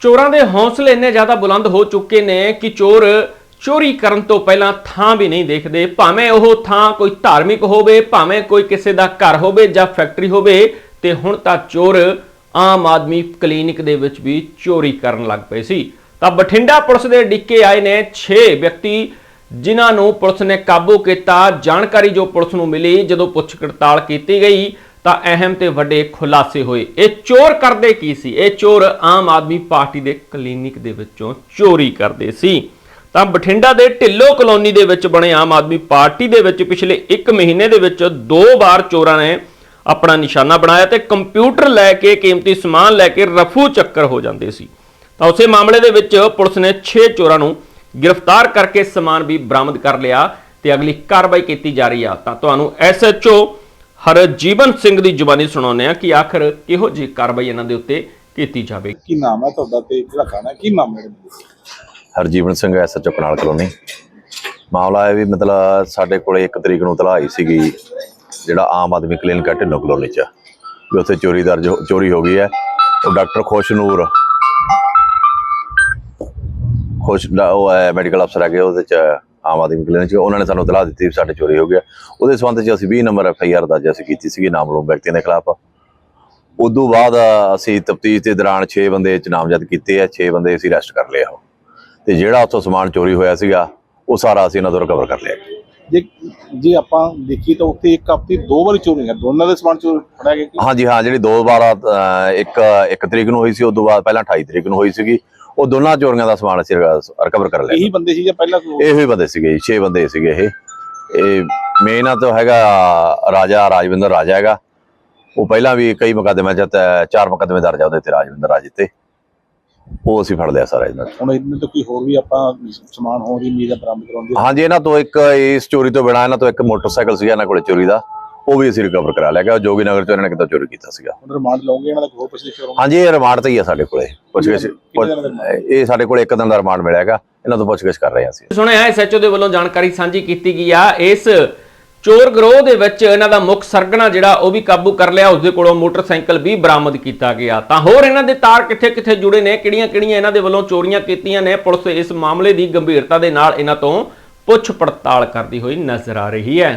ਚੋਰਾਂ ਦੇ ਹੌਸਲੇ ਇੰਨੇ ਜ਼ਿਆਦਾ ਬੁਲੰਦ ਹੋ ਚੁੱਕੇ ਨੇ ਕਿ ਚੋਰ ਚੋਰੀ ਕਰਨ ਤੋਂ ਪਹਿਲਾਂ ਥਾਂ ਵੀ ਨਹੀਂ ਦੇਖਦੇ। ਭਾਵੇਂ ਉਹ ਥਾਂ ਕੋਈ ਧਾਰਮਿਕ ਹੋਵੇ, ਭਾਵੇਂ ਕੋਈ ਕਿਸੇ ਦਾ ਘਰ ਹੋਵੇ ਜਾਂ ਫੈਕਟਰੀ ਹੋਵੇ, ਤੇ ਹੁਣ ਤਾਂ ਚੋਰ ਆਮ ਆਦਮੀ ਕਲੀਨਿਕ ਦੇ ਵਿੱਚ ਵੀ ਚੋਰੀ ਕਰਨ ਲੱਗ ਪਏ ਸੀ। ਤਾਂ ਬਠਿੰਡਾ ਪੁਲਿਸ ਦੇ ਡਿੱਕੇ ਆਏ ਨੇ 6 ਵਿਅਕਤੀ, ਜਿਨ੍ਹਾਂ ਨੂੰ ਪੁਲਿਸ ਨੇ ਕਾਬੂ ਕੀਤਾ। ਜਾਣਕਾਰੀ ਜੋ ਪੁਲਿਸ ਨੂੰ ਮਿਲੀ, ਜਦੋਂ ਪੁੱਛ ਪੜਤਾਲ ਕੀਤੀ ਗਈ ਤਾਂ ਅਹਿਮ ਤੇ ਵੱਡੇ ਖੁਲਾਸੇ ਹੋਏ। ਇਹ ਚੋਰ ਕਰਦੇ ਕੀ ਸੀ? ਇਹ ਚੋਰ ਆਮ ਆਦਮੀ ਪਾਰਟੀ ਦੇ ਕਲੀਨਿਕ ਦੇ ਵਿੱਚੋਂ ਚੋਰੀ ਕਰਦੇ ਸੀ। ਤਾਂ ਬਠਿੰਡਾ ਦੇ ਢਿੱਲੋ ਕਲੋਨੀ ਦੇ ਵਿੱਚ ਬਣੇ ਆਮ ਆਦਮੀ ਪਾਰਟੀ ਦੇ ਵਿੱਚ ਪਿਛਲੇ 1 ਮਹੀਨੇ ਦੇ ਵਿੱਚ ਦੋ ਵਾਰ ਚੋਰਾਂ ਨੇ ਆਪਣਾ ਨਿਸ਼ਾਨਾ ਬਣਾਇਆ ਤੇ ਕੰਪਿਊਟਰ ਲੈ ਕੇ, ਕੀਮਤੀ ਸਮਾਨ ਲੈ ਕੇ ਰਫੂ ਚੱਕਰ ਹੋ ਜਾਂਦੇ ਸੀ। ਤਾਂ ਉਸੇ ਮਾਮਲੇ ਦੇ ਵਿੱਚ ਪੁਲਿਸ ਨੇ 6 ਚੋਰਾਂ ਨੂੰ ਗ੍ਰਿਫਤਾਰ ਕਰਕੇ ਸਮਾਨ ਵੀ ਬਰਾਮਦ ਕਰ ਲਿਆ ਤੇ ਅਗਲੀ ਕਾਰਵਾਈ ਕੀਤੀ ਜਾ ਰਹੀ ਆ। ਤਾਂ ਤੁਹਾਨੂੰ ਐਸਐਚਓ ਹਰਜੀਵਨ ਸਿੰਘ ਦੀ ਜ਼ੁਬਾਨੀ ਸੁਣਾਉਂਦੇ ਆ ਕਿ ਆਖਰ ਕਿਹੋ ਜਿਹੀ ਕਾਰਵਾਈ ਇਹਨਾਂ ਦੇ ਉੱਤੇ ਕੀਤੀ ਜਾਵੇ ਕੀ ਨਾਮ ਹੈ ਤੁਹਾਡਾ ਤੇ ਕਿਹੜਾ ਖਾਣਾ ਕੀ ਮਾਮਲੇ ਦੇ? Harjeevan Singh SHO canal colony. ਮਾਮਲਾ ਇਹ ਵੀ ਮਤਲਬ ਸਾਡੇ ਕੋਲੇ 1 ਤਰੀਕ ਨੂੰ ਤਲਾਹ ਆਈ ਸੀਗੀ ਜਿਹੜਾ ਆਮ ਆਦਮੀ ਕਲੀਨਿਕ ਹੈ ਢਿੱਲੋਂ ਕਲੋਨੀ ਚ ਵੀ ਉੱਥੇ ਚੋਰੀ ਦਰਜ ਹੋ- ਚੋਰੀ ਹੋ ਗਈ ਹੈ। ਉਹ ਡਾਕਟਰ ਖੁਸ਼ਨੂਰ ਖੁਸ਼ ਉਹ ਹੈ ਮੈਡੀਕਲ ਅਫਸਰ ਹੈਗੇ ਉਹਦੇ ਚ ਆਮ ਆਦਮੀ ਕਲੀਨਿਕ ਚ ਉਹਨਾਂ ਨੇ ਸਾਨੂੰ ਤਲਾਹ ਦਿੱਤੀ ਵੀ ਸਾਡੇ ਚੋਰੀ ਹੋ ਗਿਆ। ਉਹਦੇ ਸੰਬੰਧ ਚ ਅਸੀਂ 20 ਨੰਬਰ ਐਫ ਆਈ ਆਰ ਦਰਜ ਅਸੀਂ ਕੀਤੀ ਸੀਗੀ ਨਾਮਲੂਮ ਵਿਅਕਤੀਆਂ ਦੇ ਖਿਲਾਫ। ਉਦੋਂ ਬਾਅਦ ਅਸੀਂ ਤਫਤੀਸ਼ ਦੇ ਦੌਰਾਨ 6 ਬੰਦੇ ਚ ਨਾਮਜ਼ਦ ਕੀਤੇ ਆ 6 ਬੰਦੇ ਅਸੀਂ ਅਰੈਸਟ ਕਰ ਲਏ ਆ। ਉਹ ਤੇ ਜਿਹੜਾ ਉੱਥੋਂ ਸਮਾਨ ਚੋਰੀ ਹੋਇਆ ਸੀਗਾ ਉਹ ਸਾਰਾ ਅਸੀਂ ਇਹਨਾਂ ਤੋਂ ਰਿਕਵਰ ਕਰ ਲਿਆ। ਜੇ ਜੇ ਆਪਾਂ ਦੇਖੀ ਤਾਂ ਉੱਥੇ ਇੱਕ ਹਫ਼ਤੇ ਦੋ ਵਾਰੀ ਚੋਰੀ ਹੋਈਆਂ ਦੋਨਾਂ ਦੇ ਸਮਾਨ ਚੋਰ ਫੜਿਆ ਗਿਆ ਕਿ? ਹਾਂਜੀ ਹਾਂ ਜਿਹੜੀ ਦੋ ਵਾਰ ਇੱਕ ਇੱਕ ਤਰੀਕ ਨੂੰ ਹੋਈ ਸੀ ਉਸ ਤੋਂ ਬਾਅਦ ਪਹਿਲਾਂ 28 ਤਰੀਕ ਨੂੰ ਹੋਈ ਸੀਗੀ। ਉਹ ਦੋਨਾਂ ਚੋਰੀਆਂ ਦਾ ਸਮਾਨ ਅਸੀਂ ਰਿਕਵਰ ਕਰ ਲਿਆ। ਇਹੀ ਬੰਦੇ ਸੀ ਜਾਂ ਪਹਿਲਾਂ ਕੋਈ ਹੋਰ? ਇਹੋ ਹੀ ਬੰਦੇ ਸੀਗੇ ਜੀ 6 ਬੰਦੇ ਸੀਗੇ ਇਹ। ਇਹ ਮੇਨ ਤਾਂ ਹੈਗਾ ਰਾਜਾ ਰਾਜਵਿੰਦਰ ਰਾਜਾ ਹੈਗਾ। ਉਹ ਪਹਿਲਾਂ ਵੀ ਕਈ ਮੁਕੱਦਮਿਆਂ ਚ ਤਾਂ ਚਾਰ ਮੁਕੱਦਮੇ ਦਰਜ ਆ ਉਹਦੇ ਤੇ ਰਾਜਵਿੰਦਰ ਰਾਜ ਤੇ। ਉਹ ਅਸੀਂ ਫੜ ਲਿਆ ਸਾਰਾ ਇਹਨਾਂ ਤੋਂ। ਹੁਣ ਇਹਨਾਂ ਤੋਂ ਕੋਈ ਹੋਰ ਵੀ ਆਪਾਂ ਸਮਾਨ ਹੋਰ ਹੀ ਹੈ ਬਰਾਮਦ ਕਰਾਉਣ ਦੀ ਹਾਂਜੀ ਇਹਨਾਂ ਤੋਂ ਇੱਕ ਇਸ ਚੋਰੀ ਤੋਂ ਬਿਨਾਂ ਇਹਨਾਂ ਤੋਂ ਇੱਕ ਮੋਟਰਸਾਈਕਲ ਸੀਗਾ ਇਹਨਾਂ ਕੋਲੇ ਚੋਰੀ ਦਾ। ਉਹ ਵੀ ਅਸੀਂ ਰਿਕਵਰ ਕਰਾ ਲਿਆ ਗਿਆ ਜੋਗੀ ਨਗਰ ਚ ਇਹਨਾਂ ਨੇ ਕਿਤੋਂ ਚੋਰੀ ਕੀਤਾ ਸੀਗਾ। ਹੁਣ ਰਿਮਾਂਡ ਲਓਗੇ ਇਹਨਾਂ ਦਾ ਹੋਰ ਪੁੱਛਦੇ ਕਰੋਗੇ? ਹਾਂਜੀ ਇਹ ਰਿਮਾਂਡ ਤੇ ਹੀ ਆ ਸਾਡੇ ਕੋਲੇ। ਪੁੱਛਗਿੱਛ ਦਾ? ਇਹ ਸਾਡੇ ਕੋਲੇ ਇੱਕ ਦਿਨ ਦਾ ਰਿਮਾਂਡ ਮਿਲਿਆ ਹੈਗਾ। ਇਹਨਾਂ ਤੋਂ ਪੁੱਛਗਿੱਛ ਕਰ ਰਹੇ ਹਾਂ ਅਸੀਂ। ਸੁਣਿਆ ਹੈ ਐਸਐਚਓ ਦੇ ਵੱਲੋਂ ਜਾਣਕਾਰੀ ਸਾਂਝੀ ਕੀਤੀ ਗਈ ਆ। ਇਸ ਚੋਰ ਗਰੋਹ ਦੇ ਵਿੱਚ ਇਹਨਾਂ ਦਾ ਮੁੱਖ ਸਰਗਣਾ ਜਿਹੜਾ ਉਹ ਵੀ ਕਾਬੂ ਕਰ ਲਿਆ। ਉਸਦੇ ਕੋਲੋਂ ਮੋਟਰਸਾਈਕਲ ਵੀ ਬਰਾਮਦ ਕੀਤਾ ਗਿਆ। ਤਾਂ ਹੋਰ ਇਹਨਾਂ ਦੇ ਤਾਰ ਕਿੱਥੇ-ਕਿੱਥੇ ਜੁੜੇ ਨੇ? ਕਿਹੜੀਆਂ-ਕਿਹੜੀਆਂ ਇਹਨਾਂ ਦੇ ਵੱਲੋਂ ਚੋਰੀਆਂ ਕੀਤੀਆਂ ਨੇ? ਪੁਲਿਸ ਇਸ ਮਾਮਲੇ ਦੀ ਗੰਭੀਰਤਾ ਦੇ ਨਾਲ ਇਹਨਾਂ ਤੋਂ ਪੁੱਛ ਪੜਤਾਲ ਕਰਦੀ ਹੋਈ ਨਜ਼ਰ ਆ ਰਹੀ ਹੈ।